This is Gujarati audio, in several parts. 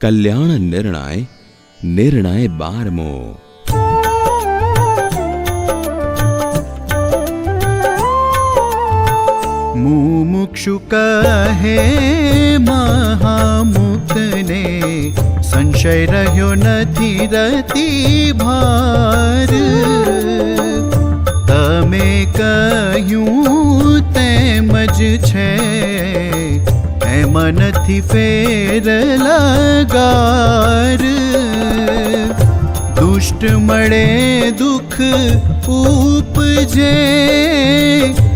કલ્યાણ નિર્ણય નિર્ણય બારમો. મુમુક્ષુ કહે મહામુક્તને સંશય રહ્યો નથી રતી ભાર. તમે કહ્યું તેમ જ છે એમ નથી ફેર લગાર દુષ્ટ મળે દુઃખ ઉપજે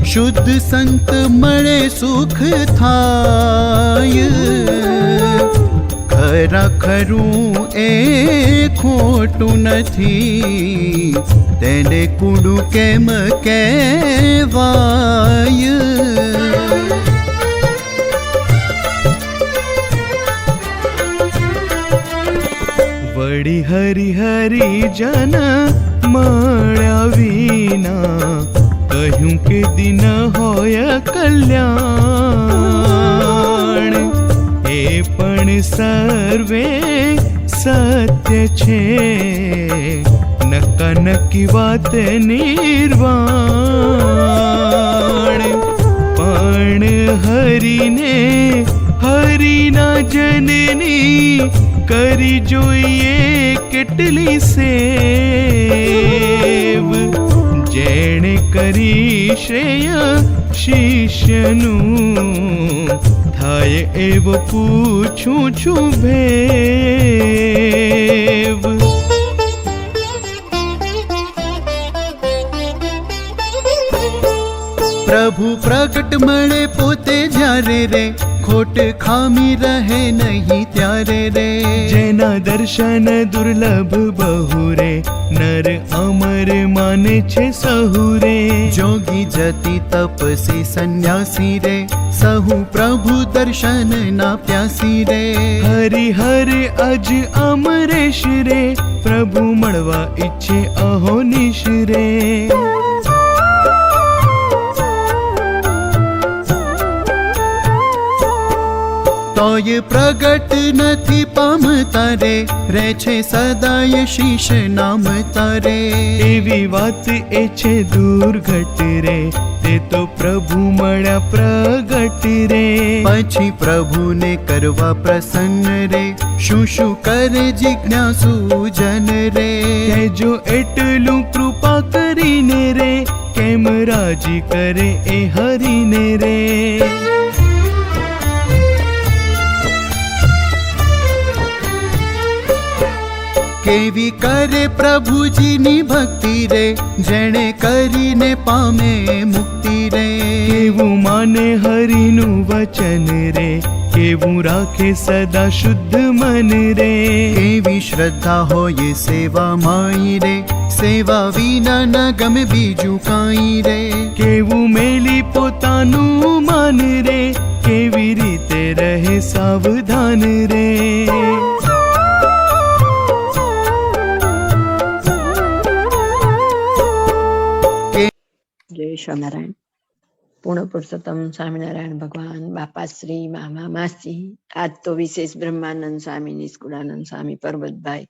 શુદ્ધ સંત મળે સુખ થાય ખરા ખરું એ ખોટું નથી તેને કુડું કેમ કહેવાય વળી હરી હરી જન મળ્યા વિના કહ્યું કે દિન હોય કલ્યાણ. એ પણ સર્વે સત્ય છે. નક્કા નક્કી વાત નિર્વાણ. પણ હરીને હરીના જનની કરી જોઈએ કેટલી સેવ જેણે કરી શ્રેય શિષ્યનું થાય એવો પૂછું છું ભેવ પ્રભુ પ્રગટ મળે પોતે જ્યારે રે ખોટ ખામી રહે નહીં ત્યારે રે. જેના દર્શન દુર્લભ બહુ રે નર અમર માને છે સહુરે જોગી જતી તપસી સંન્યાસી રે સહુ પ્રભુ દર્શન ના પ્યાસી રે. હરિ હર અજ અમરેશ રે પ્રભુ મળવા ઈચ્છે અહો નિશ રે. તોય પ્રગટ નથી પામતા રે રે છે સદાય શીશ નામ તારે. એવી વાત એ છે દુર્ઘટ રે, તે તો પ્રભુ મળ્યા પ્રગટ રે. પછી પ્રભુને કરવા પ્રસન્ન રે, શું શું કરે જિજ્ઞાસુ જન રે. જો એટલું કૃપા કરીને રે, કેમ રાજી કરે એ હરીને રે. કેવી કરે પ્રભુજીની ભક્તિ રે જેણે કરીને પામે મુક્તિ રે. કેવું માને હરિનું વચન રે કેવું રાખે સદા શુદ્ધ મન રે. કેવી શ્રદ્ધા હોય સેવા માઈ રે સેવા વિના ન ગમે બીજું કાંઈ રે. કેવું મેલી પોતાનું માન રે કેવી રીતે રહે સાવધાન રે. સ્વામિનારાયણ. પૂર્ણ પુરુષોત્તમ સ્વામિનારાયણ ભગવાન, બાપાશ્રી, મામા, માસી, આજ તો વિશેષ બ્રહ્માનંદ સ્વામી, નિષ્કુળાનંદ સ્વામી, પર્વતભાઈ,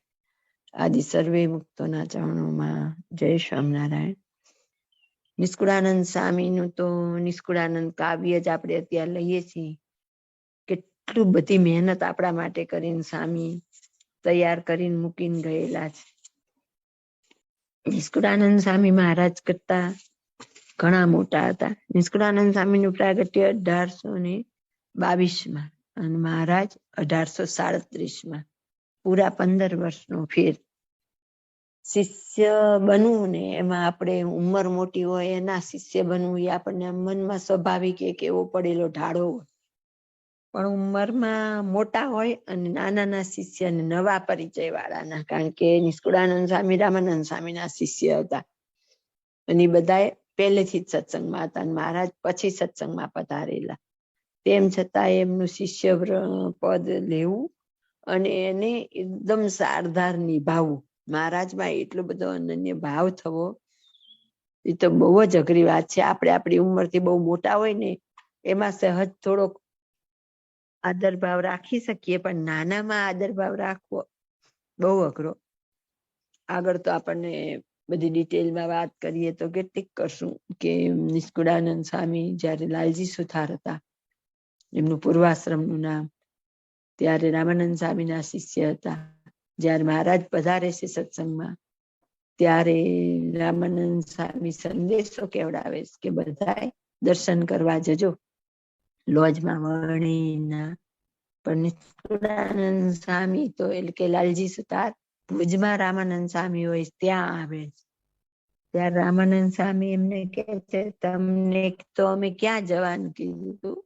આદિ સર્વે મુક્તોના ચરણોમાં જય સ્વામિનારાયણ. નિષ્કુળાનંદ સ્વામીનું તો નિષ્કુળાનંદ કાવ્ય જ આપણે અત્યારે લઈએ છીએ. કેટલું બધી મહેનત આપણા માટે કરીને સ્વામી તૈયાર કરીને મૂકીને ગયેલા છે. નિષ્કુળાનંદ સ્વામી મહારાજ કરતા ઘણા મોટા હતા. નિષ્કુળાનંદ સ્વામીનું પ્રાગટ્ય અઢારસો ને બાવીસમાં અને મહારાજ અઢારસો સાડત્રીસમાં પૂરા પંદર વર્ષનો ફેર. શિષ્ય બનવું ને એમાં આપણે ઉંમર મોટી હોય, એના શિષ્ય બનવું એ આપણને મનમાં સ્વાભાવિક એક એવો પડેલો ઢાળો હોય. પણ ઉંમરમાં મોટા હોય અને નાના ના શિષ્ય અને નવા પરિચય વાળાના કારણ કે નિષ્કુળાનંદ સ્વામી, રામાનંદ સ્વામીના શિષ્ય હતા. અને એ બધા પહેલેથી જ સત્સંગમાં હતા અને મહારાજ પછી સત્સંગમાં પધારેલા. તેમ છતાં એમનું શિષ્ય પદ લેવું અને એને એકદમ સારધાર નિભાવવું. મહારાજમાં એટલો બધો અનન્ય ભાવ થવો, એ તો બહુ જ અઘરી વાત છે. આપણે આપણી ઉંમરથી બહુ મોટા હોય ને, એમાં સહજ થોડોક આદર ભાવ રાખી શકીએ, પણ નાનામાં આદર ભાવ રાખવો બહુ અઘરો. આગળ તો આપણને બધી ડિટેલમાં વાત કરીએ તો કેટલીક કરશું કે નિષ્કુળાનંદ સ્વામી જ્યારે લાલજી સુથાર હતા, એમનું પૂર્વાશ્રમનું નામ, ત્યારે રામાનંદ સ્વામીના શિષ્ય હતા. જ્યારે મહારાજ પધારે છે સત્સંગમાં, ત્યારે રામાનંદ સ્વામી સંદેશો કેવડાવે છે કે બધાએ દર્શન કરવા જજો. લોજમાં વર્ણીના પણ નિષ્કુળાનંદ સ્વામી તો એટલે કે લાલજી સુતાર ભુજમાં રામાનંદ સ્વામી હોય, ત્યાં આવે છે. ત્યાં રામાનંદ સ્વામી એમને કહે છે, તમને તો અમે ક્યાં જવાનું કીધું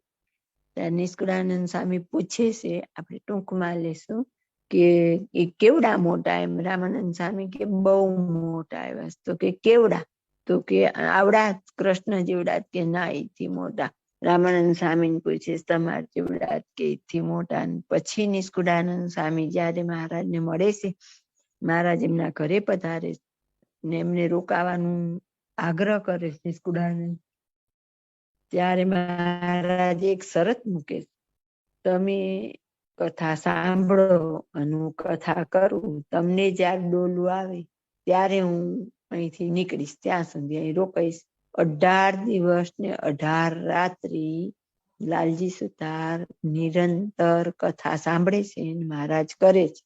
ત્યારે નિષ્કુળાનંદ સ્વામી પૂછે છે, આપણે ટૂંકમાં લેશું કે એ કેવડા મોટા? એમ રામાનંદ સ્વામી કે, બહુ મોટા આવ્યા તો કે, કેવડા? તો કે, આવડા કૃષ્ણ જેવડા કે, ના, એથી મોટા. રામાનંદ સ્વામી પૂછે, તમારા જેવડા કે, એથી મોટા? પછી નિષ્કુળાનંદ સ્વામી જયારે મહારાજ ને મળે છે મહારાજ એમના ઘરે પધારે ને એમને રોકાવાનું આગ્રહ કરે છે નિષ્કુળાનંદ ત્યારે મહારાજ એક શરત મૂકે તમે કથા સાંભળો અને હું કથા કરું. તમને જ્યારે ડોલું આવે ત્યારે હું અહીંથી નીકળીશ. ત્યાં સુધી અહીં રોકાઈશ. અઢાર દિવસ ને અઢાર રાત્રિ લાલજી સુતાર નિરંતર કથા સાંભળે છે મહારાજ કરે છે.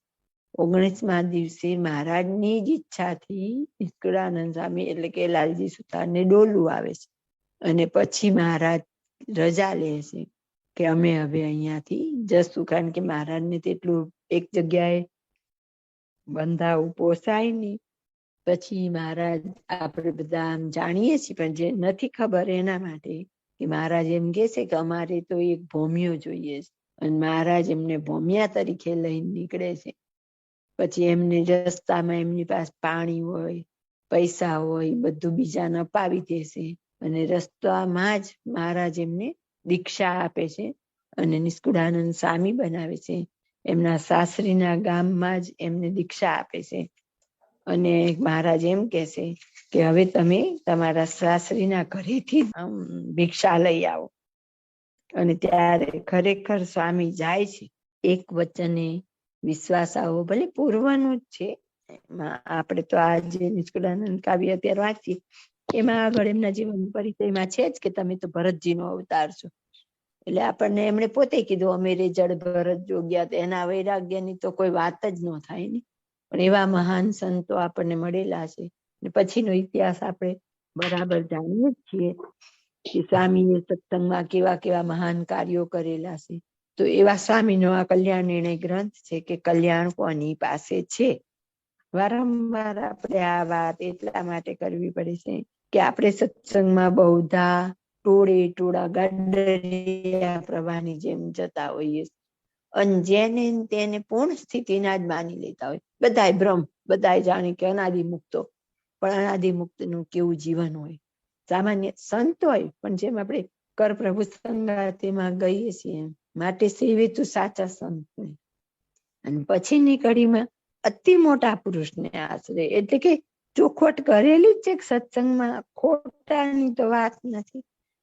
ઓગણીસમા દિવસે મહારાજની જ ઈચ્છાથી નિષ્કુળાનંદ સ્વામી એટલે કે લાલજી સુતારને ડોલું આવે છે. અને પછી મહારાજ રજા લે છે કે અમે હવે અહીંયાથી જશું. કારણ કે મહારાજને તેટલું એક જગ્યાએ બંધાવું પોસાય નહીં. પછી મહારાજ આપણે બધા આમ જાણીએ છીએ, પણ જે નથી ખબર એના માટે કે મહારાજ એમ કે છે કે અમારે તો એક ભોમિયો જોઈએ છે. અને મહારાજ એમને ભોમિયા તરીકે લઈને નીકળે છે. પછી એમને રસ્તામાં એમની પાસે પાણી હોય, પૈસા હોય, બધું બીજાને અપાવી દેશે. અને રસ્તામાં જ મહારાજ એમને દીક્ષા આપે છે અને નિષ્કુળાનંદ સ્વામી બનાવે છે. એમના સાસરીના ગામમાં જ એમને દીક્ષા આપે છે. અને મહારાજ એમ કે છે કે હવે તમે તમારા સાસરીના ઘરેથી ભિક્ષા લઈ આવો. અને ત્યારે ખરેખર સ્વામી જાય છે. એક વચને વિશ્વાસ આવો ભલે પૂર્વનું જ છે. એમાં આપણે તો આ નિષ્કુળાનંદ કાવ્ય અત્યારે વાંચીએ, એમાં આગળ એમના જીવન પરિચયમાં છે જ કે તમે તો ભરતજીનો અવતાર છો. એટલે આપણને એમણે પોતે કીધું અમેરે જળ ભરત જોગ્યા તો એના વૈરાગ્યની તો કોઈ વાત જ ન થાય ને. પણ એવા મહાન સંતો આપણને મળેલા છે. ને પછીનો ઇતિહાસ આપણે બરાબર જાણીએ જ છીએ કે સ્વામીએ સત્સંગમાં કેવા કેવા મહાન કાર્યો કરેલા છે. તો એવા સ્વામીનો આ કલ્યાણ નિર્ણય ગ્રંથ છે કે કલ્યાણ કોની પાસે છે? વારંવાર આપણે આ વાત એટલા માટે કરવી પડે છે કે આપણે સત્સંગમાં બહુધા, ટોળે ટોળા, ગાડરિયા પ્રવાહની જેમ જતા હોઈએ અને જેને તેને પૂર્ણ સ્થિતિના જ માની લેતા હોય. બધાય બ્રહ્મ બધાય જાણે કે અનાદિ મુક્તો પણ અનાદિ મુક્તનું કેવું જીવન હોય? સામાન્ય સંત હોય, પણ જેમ આપણે કર પ્રભુ સંગાતીમાં ગઈએ છીએ એમ. માટે સેવે તું સાચા સંતને. અને પછીની કડીમાં અતિ મોટા પુરુષને આશરે. એટલે કે ચોખવટ કરેલી છે સત્સંગમાં ખોટાની તો વાત નથી.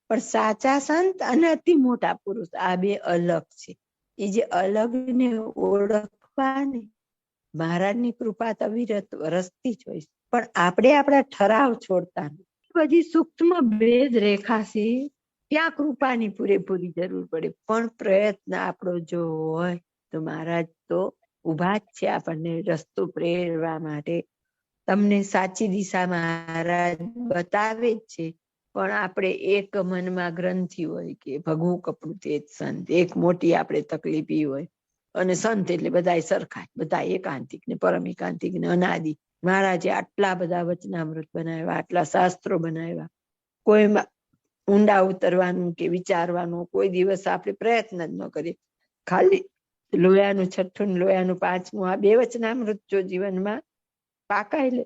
પણ સાચા સંત અને અતિ મોટા પુરુષ, આ બે અલગ છે. એ જે અલગ ને ઓળખવાની મહારાજની કૃપા તો અવિરત વરસતી જ હોય. પણ આપણે આપણા ઠરાવ છોડતા બધી સૂક્ષ્મ ભેદ રેખા છે. ત્યાં કૃપાની પૂરેપૂરી જરૂર પડે. પણ પ્રયત્ન આપણો જો હોય, તો મહારાજ તો ઊભા જ છે આપણને રસ્તો પ્રેરવા માટે. તમને સાચી દિશા મહારાજ બતાવે જ છે. પણ આપણે એક મનમાં ગ્રંથિ હોય કે ભગવું કપડું તે જ સંત. એક મોટી આપણે તકલીફ હોય. અને સંત એટલે બધા સરખા બધા એકાંતિક ને પરમ એકાંતિક ને અનાદિ. મહારાજે આટલા બધા વચનામૃત બનાવ્યા, આટલા શાસ્ત્રો બનાવ્યા. કોઈમાં ઊંડા ઉતરવાનું કે વિચારવાનું, કોઈ દિવસ આપણે પ્રયત્ન જ ન કરીએ. ખાલી લોયાનું છઠ્ઠું લોયાનું પાંચમું, આ બે વચનામૃત જો જીવનમાં પાકાય લે,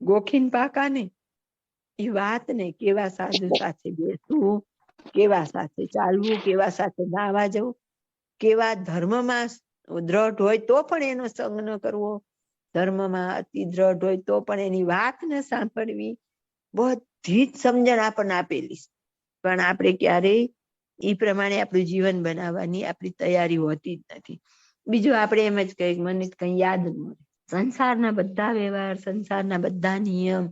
ગોખીન પાકા ને એ વાત ને કેવા સાધુ સાથે બેસવું, કેવા સાથે ચાલવું, કેવા સાથે નાવા જવું, કેવા ધર્મમાં દ્રઢ હોય તો પણ એનો સંગ ન કરવો. ધર્મમાં અતિ દ્રઢ હોય તો પણ એની વાત ને સાંભળવી બધી જ સમજણ આપણને આપેલી પણ આપણે ક્યારેય એ પ્રમાણે આપણું જીવન બનાવવાની આપણી તૈયારી હોતી જ નથી. બીજું આપણે એમ જ કહીએ મને કઈ યાદ ન રહે સંસારના બધા વ્યવહાર, સંસારના બધા નિયમ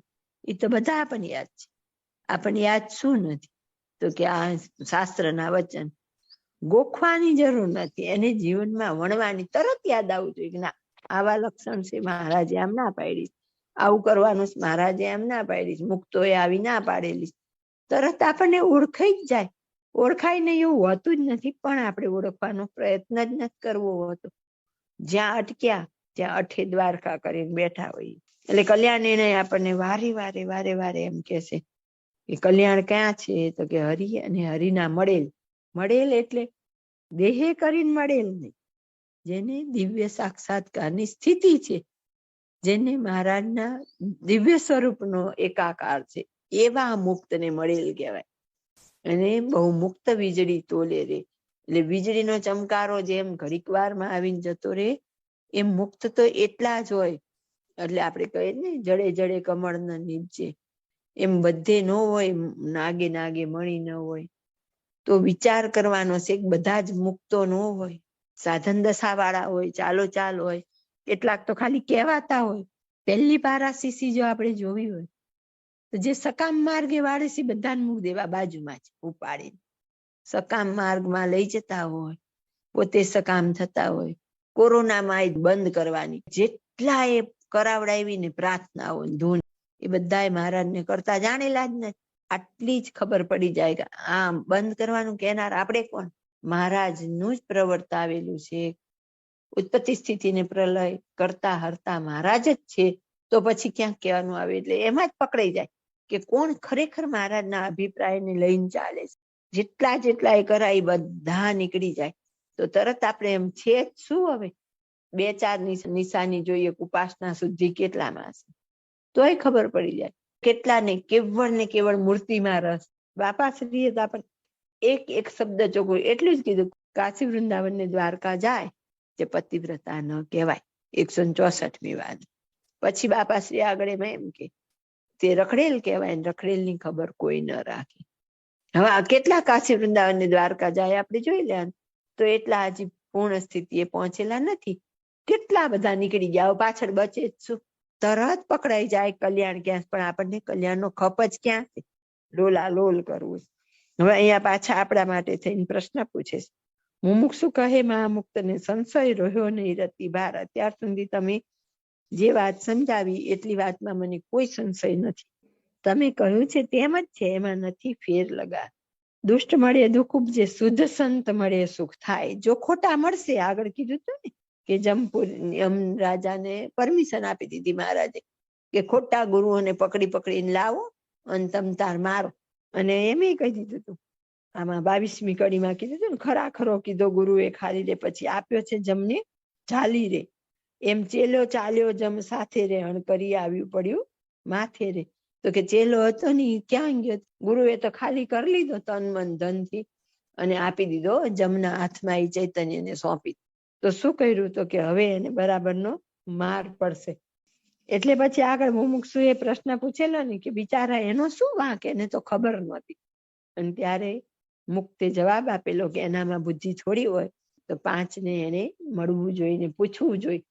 એ તો બધા આપણને યાદ છે. આપણને યાદ શું નથી? તો કે આ શાસ્ત્રના વચન. ગોખવાની જરૂર નથી. એને જીવનમાં વણવાની તરત યાદ આવવું જોઈએ કે ના, આવા લક્ષણ છે, મહારાજે આમ ના પાડી. આવું કરવાનું મહારાજે એમ ના પાડી. મુક્તોએ આવી ના પાડેલી તરત આપણને ઓળખાઈ જ જાય. ઓળખાય ને એવું હોતું જ નથી, પણ આપણે ઓળખવાનો પ્રયત્ન જ નથી કરવો હોતો. જ્યાં અટક્યા, ત્યાં અઠે દ્વારકા કરીને બેઠા હોઈએ એટલે કલ્યાણ એને આપણને વારે વારે વારે વારે એમ કે છે કે, કલ્યાણ ક્યાં છે? તો કે, હરિ અને હરિના મળેલ. મળેલ એટલે દેહે કરીને મળેલ નહીં. જેને દિવ્ય સાક્ષાત્કારની સ્થિતિ છે. જેને મહારાજના દિવ્ય સ્વરૂપનો એકાકાર છે. એવા મુક્તને મળેલ કહેવાય. અને બહુ મુક્ત વીજળી તોલે રે. એટલે વીજળીનો ચમકારો જેમ ઘડીક વારમાં આવીને જતો રે, એમ મુક્ત તો એટલા જ હોય. એટલે આપણે કહીએ ને, જડે જડે કમળ ન નીપજે. એમ બધે ન હોય નાગે નાગે મણી ન હોય. તો વિચાર કરવાનો છે બધા જ મુક્તો ન હોય. સાધન દશા વાળા હોય, ચાલો ચાલ હોય. કેટલાક તો ખાલી કહેવાતા હોય. પહેલી પારાસીસી જો આપણે જોવી હોય, તો જે સકામ માર્ગે વાળે છે બધાને મૂક દેવા બાજુમાં જ ઉપાડીને. સકામ માર્ગમાં લઈ જતા હોય, પોતે સકામ થતા હોય, કોરોનામાં એ બંધ કરવાની. જેટલા એ કરાવડાવીને હોય ધૂન, એ બધાએ મહારાજને કરતા જાણેલા જ નથી. આટલી જ ખબર પડી જાય કે આમ બંધ કરવાનું કહેનાર આપણે કોણ? મહારાજનું જ પ્રવર્તાવેલું છે. ઉત્પત્તિ સ્થિતિ ને પ્રલય કરતા હરતા મહારાજ જ છે, તો પછી ક્યાંક કહેવાનું આવે? એટલે એમાં જ પકડાઈ જાય કે કોણ ખરેખર મહારાજના અભિપ્રાયને લઈને ચાલે છે. જેટલા જેટલા એ કરાય બધા નીકળી જાય. તો તરત આપણે એમ છે શું હવે? બે ચાર નિશાની જોઈએ, ઉપાસના શુદ્ધિ કેટલામાં છે તોય ખબર પડી જાય. કેટલાને કેવળ ને કેવળ મૂર્તિમાં રસ. બાપાશ્રીએ તો આપણે એક એક શબ્દ ચોખ્ખો એટલું જ કીધું, કાશી વૃંદાવન ને દ્વારકા જાય તે પતિવ્રતા ન કહેવાય. એકસો ચોસઠમી વાત. પછી બાપાશ્રી આગળ એમાં એમ કે, તે રખડેલ કહેવાય ને રખડેલ ખબર કોઈ ન રાખે. હવે કેટલા કાશી વૃંદાવન દ્વારકા જાય આપણે જોઈ લે તો એટલા હજી પૂર્ણ સ્થિતિએ પહોંચેલા નથી. કેટલા બધા નીકળી ગયા. પાછળ બચે જ શું? તરત પકડાઈ જાય કલ્યાણ ક્યાં પણ આપણને કલ્યાણનો ખપ જ ક્યાં છે? લોલા લોલ કરવું હવે અહીંયા પાછા આપણા માટે થઈને પ્રશ્ન પૂછે છે. મુમુક્ષુ કહે મહામુક્તને સંશય રહ્યો નહીં રતી બાર. અત્યાર સુધી તમે જે વાત સમજાવી એટલી વાતમાં મને કોઈ સંશય નથી. તમે કહ્યું છે તેમ જ છે, એમાં નથી ફેર લગા. દુષ્ટ મળે દુઃખ ઉપજે, શુદ્ધ સંત મળે સુખ થાય. જો ખોટા મળશે, આગળ કીધું હતું ને કે જમપુર યમ રાજાને પરમિશન આપી દીધી મહારાજે કે ખોટા ગુરુઓને પકડી પકડીને લાવો અને તમ તાર મારો. અને એમ કહી દીધું હતું આમાં બાવીસમી કડીમાં કીધું હતું ને ખરાખરો કીધો ગુરુએ ખાલી રે પછી આપ્યો છે જમને ચાલી રે. એમ ચેલો ચાલ્યો જમ સાથે રે હણ કરી આવ્યું પડ્યું માથે રે. તો કે ચેલો હતો ને ક્યાં ગયો? ગુરુએ તો ખાલી કરી લીધો તન મન ધનથી અને આપી દીધો જમના હાથમાં એ ચૈતન્યને સોંપી. તો શું કર્યું? તો કે હવે એને બરાબરનો માર પડશે. એટલે પછી આગળ મુમુક્ષુ એ પ્રશ્ન પૂછેલો ને કે, બિચારા એનો શું વાંક? એને તો ખબર નહોતી. અને ત્યારે મુક્તે જવાબ આપેલો કે એનામાં બુદ્ધિ થોડી હોય, તો પાંચ ને એને મળવું જોઈએ પૂછવું જોઈએ.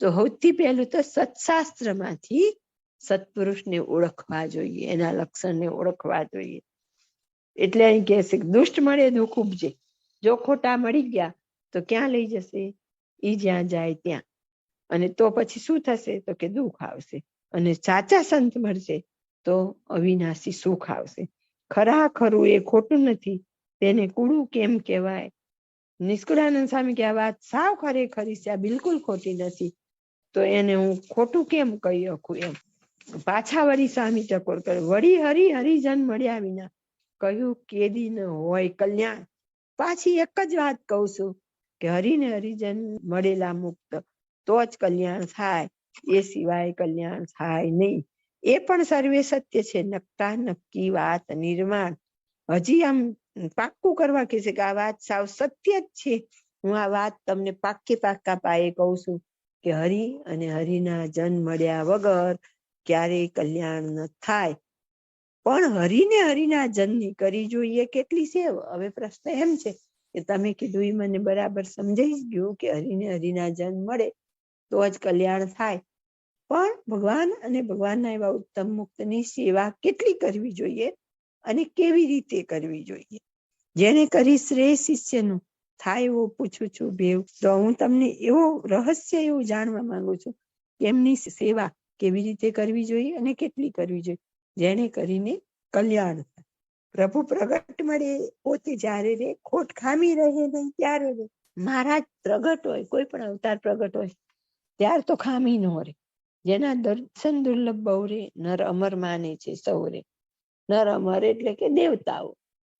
તો સૌથી પહેલું તો સત્શાસ્ત્રમાંથી સત્પુરુષને ઓળખવા જોઈએ, એના લક્ષણને ઓળખવા જોઈએ. એટલે અહીં કહે દુષ્ટ મળે, દુઃખ ઉપજે. જો ખોટા મળી ગયા, તો ક્યાં લઈ જશે? એ જ્યાં જાય ત્યાં. અને તો પછી શું થશે? તો કે દુઃખ આવશે. અને સાચા સંત મળશે, તો અવિનાશી સુખ આવશે. ખરા ખરું એ ખોટું નથી. તેને કુડું કેમ કહેવાય? નિષ્કુળાનંદ સ્વામી કે આ વાત સાવ ખરેખરી છે, આ બિલકુલ ખોટી નથી. તો એને હું ખોટું કેમ કહી શકું એમ? પાછા વળી સ્વામી ટકોર કરે, વળી હરી હરિજન મળ્યા વિના કહ્યું કેદી ન હોય કલ્યાણ. પાછી એક જ વાત કહું છું કે હરિને હરિજન મળેલા મુક્ત, તો જ કલ્યાણ થાય. એ સિવાય કલ્યાણ થાય નહીં. એ પણ સર્વે સત્ય છે. નકતા, નક્કી વાત, નિર્માણ. હજી આમ પાક્કું કરવા કે છે કે આ વાત સાવ સત્ય જ છે. હું આ વાત તમને પાકે પાક્કા પાયે કહું છું કે હરિ અને હરિના જન મળ્યા વગર ક્યારેય કલ્યાણ ન થાય. પણ હરિને હરિના જનની કરી જોઈએ કેટલી સેવ હવે પ્રશ્ન એમ છે કે તમે કીધું એ મને બરાબર સમજાઈ ગયું કે હરિને હરિના જન મળે તો જ કલ્યાણ થાય. પણ ભગવાન અને ભગવાનના એવા ઉત્તમ મુક્તની સેવા કેટલી કરવી જોઈએ અને કેવી રીતે કરવી જોઈએ? જેને કરી શ્રેય શિષ્યનું થાય એવો પૂછું છું, ભેવ. તો હું તમને એવો રહસ્ય એવું જાણવા માંગુ છું કે એમની સેવા કેવી રીતે કરવી જોઈએ અને કેટલી કરવી જોઈએ? જેને કરીને કલ્યાણ પ્રભુ પ્રગટ મળે, પોતે જ્યારે રે, ખોટ ખામી રહે નહીં, ત્યારે રે. મહારાજ પ્રગટ હોય, કોઈ પણ અવતાર પ્રગટ હોય, ત્યાર તો ખામી ન રે જેના દર્શન દુર્લભ બહુ રે નર અમર માને છે સૌરે. નર અમર એટલે કે દેવતાઓ.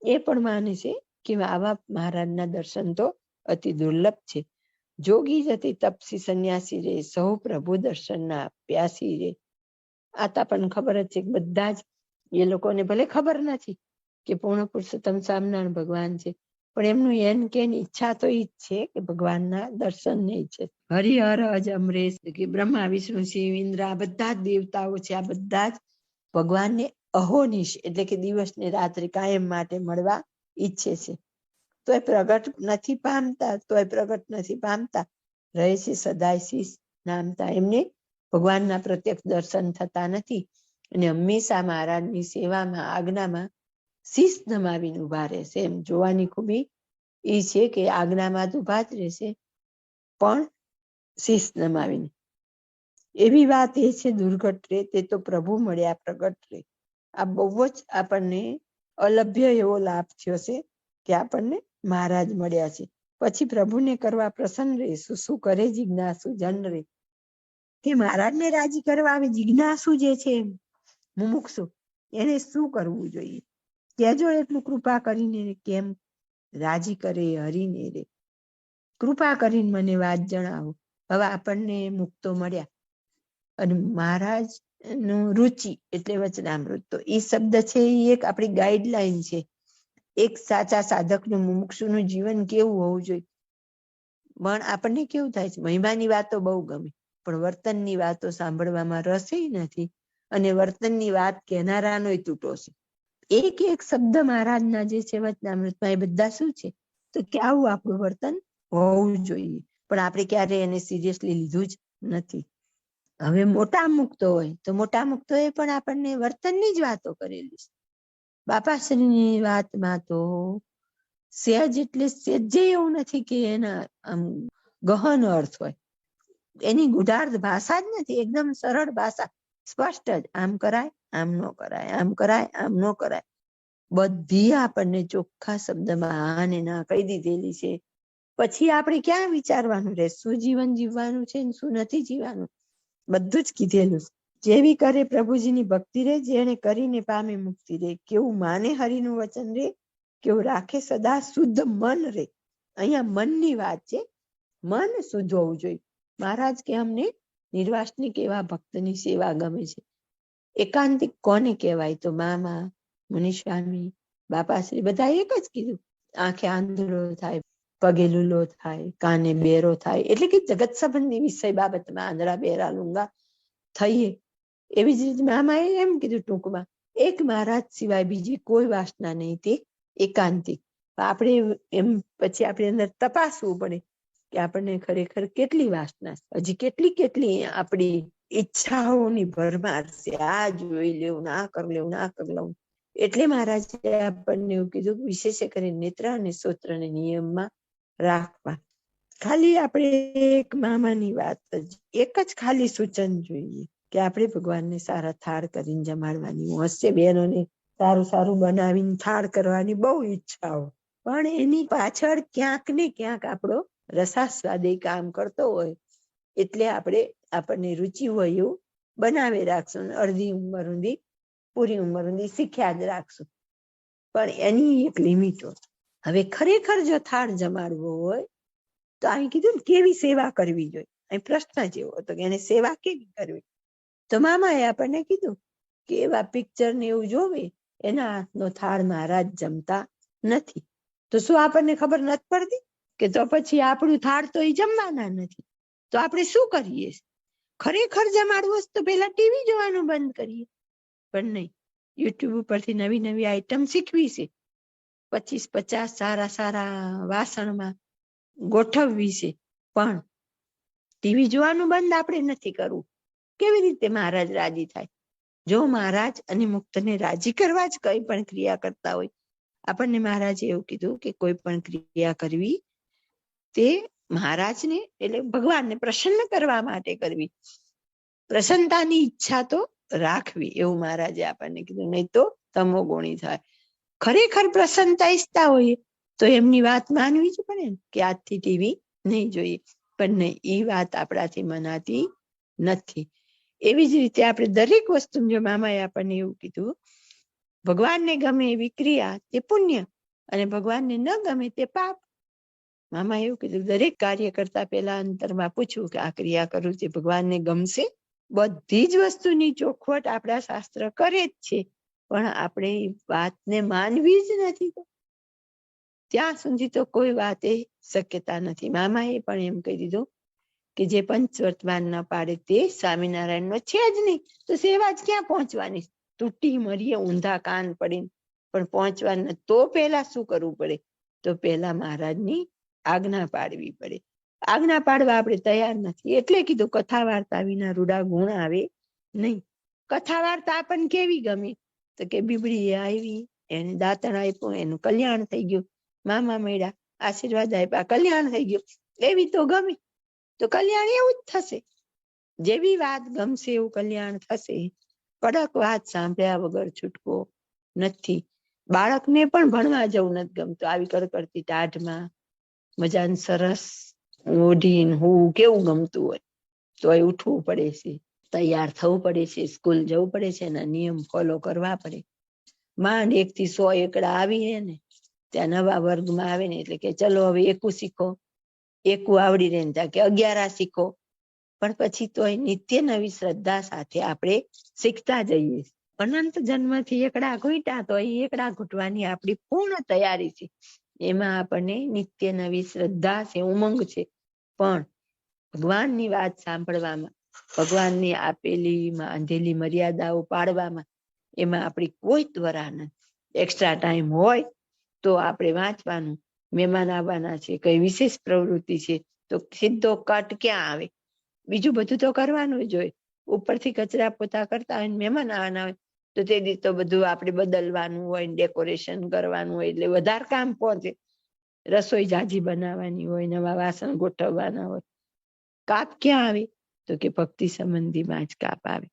એ પણ માને છે કે આવા મહારાજના દર્શન તો અતિ દુર્લભ છે. જોગી જતી તપસી સંન્યાસી રે, સૌ પ્રભુ દર્શનના પ્યાસી રે. આ પણ ખબર જ છે બધા જ એ લોકોને ભલે ખબર નથી કે પૂર્ણ પુરુષોત્તમ સ્વામિનારાયણ ભગવાન છે. પણ એમનું એન કે ઈચ્છા તો ઈ જ છે કે ભગવાનના દર્શનની છે હરિહર, અજ અમરેશ, કે બ્રહ્મા, વિષ્ણુ, શિવ, ઇન્દ્ર, આ બધા જ દેવતાઓ છે, આ બધા જ ભગવાનને અહોનિશ એટલે કે દિવસ ને રાત્રિ કાયમ માટે મળવા ઈચ્છે છે. તો એ પ્રગટ નથી પામતા તો એ પ્રગટ નથી પામતા. રહે છે સદાય શીશ નામતા. એમને ભગવાનના પ્રત્યક્ષ દર્શન થતા નથી. અને હંમેશા મહારાજની સેવામાં, આજ્ઞામાં શીશ નમાવીને ઊભા રહેશે. એમ જોવાની ખૂબી એ છે કે આજ્ઞામાં તો ઊભા જ રહેશે, પણ શીશ નમાવીને એવી વાત એ છે દુર્ઘટ રે, તે તો પ્રભુ મળ્યા પ્રગટ રે. આ બહુ જ આપણને અલભ્ય એવો લાભ થયો છે કે આપણને મહારાજ મળ્યા છે. પછી પ્રભુને કરવા પ્રસન્ન રે, શું શું કરે જિજ્ઞાસુ, જન રે? કે મહારાજને રાજી કરવા આવે, જિજ્ઞાસુ જે છે, મુમુક્ષુ, એને શું કરવું જોઈએ? કેજો એટલું કૃપા કરીને કેમ રાજી કરે હરીને રે. કૃપા કરીને મને વાત જણાવો. હવે આપણને મુક્તો મળ્યા. અને મહારાજનું રુચિ એટલે વચનામૃત. તો એ શબ્દ છે એ એક આપણી ગાઈડલાઈન છે. એક સાચા સાધકનું મુમુક્ષુનું જીવન કેવું હોવું જોઈએ? પણ આપણને કેવું થાય છે? મહિમાની વાતો બહુ ગમે, પણ વર્તનની વાતો સાંભળવામાં રસે નથી અને વર્તનની વાત કહેનારાનો તૂટો છે. એક એક શબ્દ મહારાજના જે છે વચનામૃતમાં એ બધા શું છે? તો કે આવું આપણું વર્તન હોવું જોઈએ. પણ આપણે ક્યારે એને સિરિયસલી લીધું જ નથી. હવે મોટા મુક્તો હોય, તો મોટા મુક્તો એ પણ આપણને વર્તનની જ વાતો કરેલી છે. બાપાશ્રીની વાતમાં તો સહેજ એટલે સહેજે એવું નથી કે એના આમ ગહન અર્થ હોય. એની ગુઢાર્થ ભાષા જ નથી, એકદમ સરળ ભાષા. સ્પષ્ટ જ. આમ કરાય આમ ન કરાય, આમ કરાય, આમ ન કરાય. બધી આપણને ચોખ્ખા શબ્દમાં હા ને ના કહી દીધેલી છે. પછી આપણે ક્યાં વિચારવાનું રહે? શું જીવન જીવવાનું છે ને શું નથી જીવવાનું? બધું જ કીધેલું જેવી કરે પ્રભુજીની ભક્તિ રે જેને કરીને પામે મુક્તિ રે કેવું માને હરિનું વચન રે કેવું રાખે સદા શુદ્ધ મન રે અહીંયા મનની વાત છે. મન શુદ્ધ હોવું જોઈએ. મહારાજ કે અમને નિર્વાસનિક એવા ભક્તની સેવા ગમે છે. એકાંતિક કોને કહેવાય? તો મામા મુનિસ્વામી બાપાશ્રી, બધા એક જ કીધું. આંખે આંધળો થાય, પગે લૂલો થાય, કાને બેરો થાય. એટલે કે જગત સંબંધી વિષય બાબતમાં આંધળા, બેરા, લુંગા થઈએ. એવી જ રીતે મામાએ એમ કીધું ટૂંકમાં, એક મહારાજ સિવાય બીજી કોઈ વાસના નહીં, તે એકાંતિક. આપણે એમ પછી આપણે અંદર તપાસવું પડે કે આપણને ખરેખર કેટલી વાસના હજી કેટલી કેટલી આપણી ઈચ્છાઓની ભરમાર છે. આ જોઈ લેવું ના કરી લેવું ના કરી લેવું. એટલે મહારાજે આપણને એવું કીધું વિશેષ કરીને નેત્ર અને સ્ત્રોત્રને નિયમમાં રાખવા. ખાલી આપણે એક મામાની વાત જ, એક જ ખાલી સૂચન જોઈએ કે આપણે ભગવાનને સારા થાળ કરીને જમાડવાની. હશે બહેનોને સારું સારું બનાવીને થાળ કરવાની બહુ ઈચ્છાઓ. પણ એની પાછળ ક્યાંક ને ક્યાંક આપણો રસાસ્વાદે કામ કરતો હોય. એટલે આપણે આપણને રુચિ હોય એવું બનાવી રાખશું અડધી ઉંમર સુધી, પૂરી ઉંમર સુધી શીખ્યા જ રાખશું. પણ એની એક લિમિટ હોય. હવે ખરેખર જો થાળ જમાડવો હોય, તો અહીં કીધું ને કેવી સેવા કરવી જોઈએ? અહીં પ્રશ્ન જેવો હતો કે એને સેવા કેવી કરવી? તો મામાએ આપણને કીધું કે એવા પિક્ચર ને એવું જોવે, એના હાથનો થાળ મહારાજ જમતા નથી. તો શું આપણને ખબર નથી પડતી? કે તો પછી આપણું થાળ તો એ જમવાના નથી. તો આપણે શું કરીએ? ખરેખર જમાડવું હશે તો પેલા ટીવી જોવાનું બંધ કરીએ. પણ નહીં, યુટ્યુબ ઉપરથી નવી નવી આઈટમ શીખવી છે. પચીસ પચાસ સારા સારા વાસણમાં ગોઠવવી છે. પણ ટીવી જોવાનું બંધ આપણે નથી કરવું. કેવી રીતે મહારાજ રાજી થાય? જો મહારાજ અને મુક્તને રાજી કરવા જ કઈ પણ ક્રિયા કરતા હોય, આપણને મહારાજે એવું કીધું કે કોઈ પણ ક્રિયા કરવી તે મહારાજને, એટલે ભગવાનને પ્રસન્ન કરવા માટે કરવી. પ્રસન્નતાની ઈચ્છા તો રાખવી, એવું મહારાજે આપણને કીધું. નહીં તો તમો ગુણી થાય. ખરેખર પ્રસન્નતા ઈચ્છતા હોઈએ, તો એમની વાત માનવી જ પડે કે આજથી ટીવી નહીં જોઈએ. પણ નહીં એ વાત આપણાથી મનાતી નથી. એવી જ રીતે આપણે દરેક વસ્તુ, જો મામાએ આપણને એવું કીધું, ભગવાનને ગમે એવી ક્રિયા, તે પુણ્ય, અને ભગવાનને ન ગમે તે પાપ મામા એવું કીધું, દરેક કાર્ય કરતા પહેલા અંતરમાં પૂછવું કે આ ક્રિયા કરું તે ભગવાનને ગમશે? બધી જ વસ્તુની ચોખવટ આપણા શાસ્ત્ર કરે જ છે, પણ આપણે વાતને માનવી જ નથી. ત્યાં સુધી તો કોઈ વાત શક્યતા નથી. મામાએ પણ એમ કહી દીધું કે જે પંચ વર્તમાન ન પાડે તે સ્વામિનારાયણ નો છે જ નહીં. તો સેવા જ ક્યાં પહોંચવાની? તૂટી મરીએ ઊંધા કાન પડીને. પણ પહોંચવાના તો પહેલા શું કરવું પડે? તો પહેલા મહારાજની આજ્ઞા પાડવી પડે. આજ્ઞા પાડવા આપણે તૈયાર નથી. એટલે કીધું કથા વાર્તા વિના રૂડા ગુણ આવે નહીં. કથા વાર્તા આપણને કેવી ગમે? તો કે બીબડી આવી, એને દાંતણ આપ્યું, એનું કલ્યાણ થઈ ગયું. મામા મળ્યા, આશીર્વાદ આપ્યા, કલ્યાણ થઈ ગયું. એવી તો ગમે. તો કલ્યાણ એવું જ થશે. જેવી વાત ગમશે એવું કલ્યાણ થશે. કડક વાત સાંભળ્યા વગર છૂટકો નથી. બાળકને પણ ભણવા જવું નથી ગમતું. આવી કડકડતી ટાઢમાં મજાનું સરસ. ઓઢીને હું કેવું ગમતું હોય. તોય ઉઠવું પડે છે. તૈયાર થવું પડે છે. સ્કૂલ જવું પડે છે એના નિયમ ફોલો કરવા પડે. માંડ એક થી સો એકડા આવી ને, ત્યાં નવા વર્ગમાં આવે ને એટલે કે ચલો હવે એકું શીખો. એકું આવડી રહે ને ત્યાં કે અગિયારા શીખો. પણ પછી તોય નિત્ય નવી શ્રદ્ધા સાથે આપણે શીખતા જઈએ. અનંત જન્મથી એકડા ઘૂંટ્યા તો એ એકડા ઘૂંટવાની આપણી પૂર્ણ તૈયારી છે. એમાં આપણને નિત્ય નવી શ્રદ્ધા છે, ઉમંગ છે. પણ ભગવાનની વાત સાંભળવામાં, ભગવાનની આપેલી બાંધેલી મર્યાદાઓ પાડવામાં એમાં આપણી કોઈ ત્વરા નથી. એક્સ્ટ્રા ટાઈમ હોય તો આપણે વાંચવાનું, મહેમાન આવવાના છે, કઈ વિશેષ પ્રવૃત્તિ છે, તો સીધો કટ ક્યાં આવે? બીજું બધું તો કરવાનું જ હોય. ઉપરથી કચરા પોતા કરતા હોય મહેમાન આવવાના હોય તો તે દી તો બધું આપણે બદલવાનું હોય ડેકોરેશન કરવાનું હોય એટલે વધારે કામ પહોંચે રસોઈ જાજી બનાવવાની હોય, નવા વાસણ ગોઠવવાના હોય. કાપ ક્યાં આવે? તો કે ભક્તિ સંબંધીમાં જ કાપ આવે.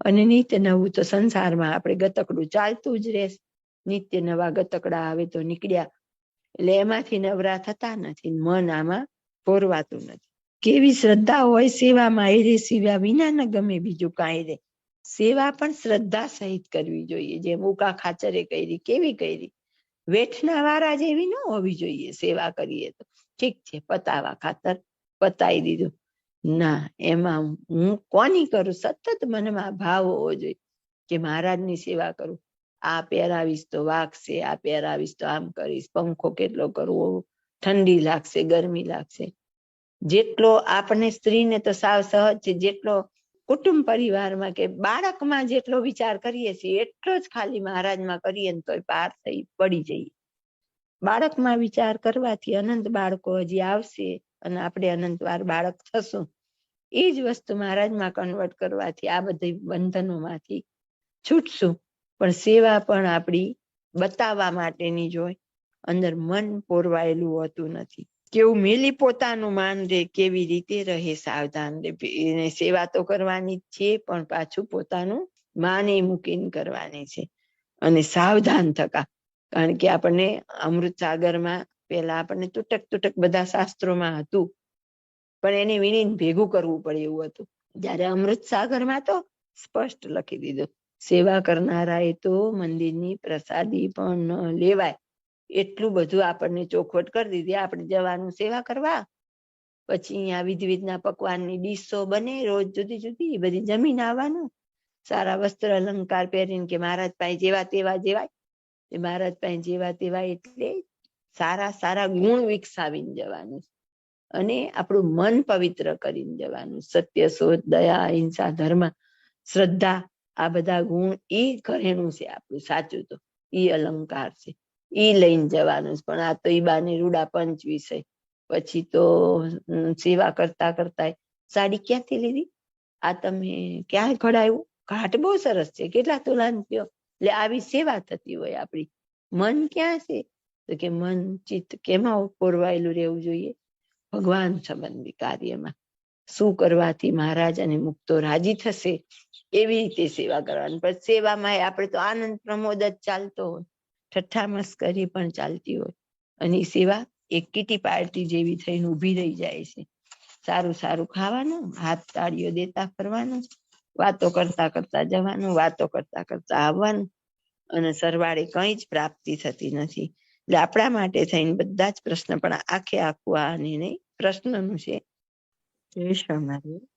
અને નિત્ય નવું તો સંસારમાં આપણે ગતકડું ચાલતું જ રહેશે. નિત્ય નવા ગતકડા આવે તો નીકળ્યા. એટલે એમાંથી નવરા થતા નથી મન આમાં પોરવાતું નથી. કેવી શ્રદ્ધા હોય સેવામાં, એ રે સિવ્યા વિના ન ગમે બીજું કાંઈ રે સેવા પણ શ્રદ્ધા સહિત કરવી જોઈએ. જે મૂકા ખાચરે કરી, કેવી કરી? વેઠના વારા જેવી ન હોવી જોઈએ સેવા કરીએ તો. ઠીક છે, પતાવા ખાતર પતાવી દીધું. ના, એમાં હું કોની કરું? સતત મનમાં ભાવ હોવો જોઈએ કે મહારાજની સેવા કરું. આ પહેરાવીશ તો વાગશે આ પહેરાવીશ તો આમ કરીશ. પંખો કેટલો કરવો? ઠંડી લાગશે, ગરમી લાગશે. જેટલો આપણે સ્ત્રીને તો સાવ સહજ છે, જેટલો કુટુંબ પરિવારમાં કે બાળકમાં જેટલો વિચાર કરીએ છીએ, એટલો જ ખાલી મહારાજમાં કરીએ ને તોય પાર થઈ પડી જઈએ. બાળકમાં વિચાર કરવાથી અનંત બાળકો હજી આવશે અને આપણે અનંત વાર બાળક થશું. એ જ વસ્તુ મહારાજમાં કન્વર્ટ કરવાથી આ બધી બંધનોમાંથી છૂટશું. પણ સેવા પણ આપણી બતાવવા માટેની જોઈ અંદર મન પોરવાયેલું હોતું નથી. કેવું મેલી પોતાનું માન રે કેવી રીતે રહે સાવધાન એને સેવા તો કરવાની જ છે, પણ પાછું પોતાનું માને મૂકીને કરવાની છે. અને સાવધાન થકા. કારણ કે આપણને અમૃત સાગરમાં પેલા આપણને તૂટક તૂટક બધા શાસ્ત્રોમાં હતું. પણ એને વીણીને ભેગું કરવું પડે એવું હતું. જ્યારે અમૃત સાગરમાં તો સ્પષ્ટ લખી દીધું. સેવા કરનારા એ તો મંદિરની પ્રસાદી પણ ન લેવાય. એટલું બધું આપણને ચોખવટ કરી દીધી. આપણે જવાનું સેવા કરવા. પછી અહીંયા વિધ વિધના પકવાનની ડીશો બને રોજ જુદી જુદી. બધી જમીન આવવાનું. સારા વસ્ત્ર અલંકાર પહેરીને કે મહારાજ પાસે જેવા તેવા જેવાય. એ મહારાજ પાસે જેવા તેવા એટલે સારા સારા ગુણ વિકસાવીને જવાનું. અને આપણું મન પવિત્ર કરીને જવાનું. સત્ય, શોધ, દયા, અહિંસા, ધર્મ, શ્રદ્ધા આ બધા ગુણ એ ઘરેણું છે આપણું. સાચું તો. એ અલંકાર છે. ઈ લઈને જવાનું પણ આ તો ઈ બાને રૂડા પંચ પછી તો સેવા કરતા કરતા સાડી ક્યાંથી લીધી? આ તમે ક્યાં ઘડાયું? ઘાટ બહુ સરસ છે. કેટલા તુલાન થયો? એટલે આવી સેવા થતી હોય આપણી. મન ક્યાં છે? તો કે મન ચિત્ત કેમાં પોરવાયેલું રહેવું જોઈએ? ભગવાન સંબંધી કાર્યમાં. શું કરવાથી મહારાજ અને મુક્તો રાજી થશે? એવી રીતે સેવા કરવાની. પણ સેવામાં આપણે તો આનંદ પ્રમોદ જ ચાલતો હોય. ઠઠ્ઠા મસ્કરી પણ ચાલતી હોય. અને સેવા એક કીટી પાર્ટી જેવી થઈને ઊભી રહી જાય છે. સારું સારું ખાવાનું, હાથ તાળીઓ દેતા ફરવાનું, વાતો કરતા કરતા જવાનું, વાતો કરતા કરતા આવવાનું. અને સરવાળે કંઈ જ પ્રાપ્તિ થતી નથી. એટલે આપણા માટે થઈને બધા જ પ્રશ્ન પણ આખે આખું આ નિર્ણય પ્રશ્નનું છે. જય સ્વામિનારાયણ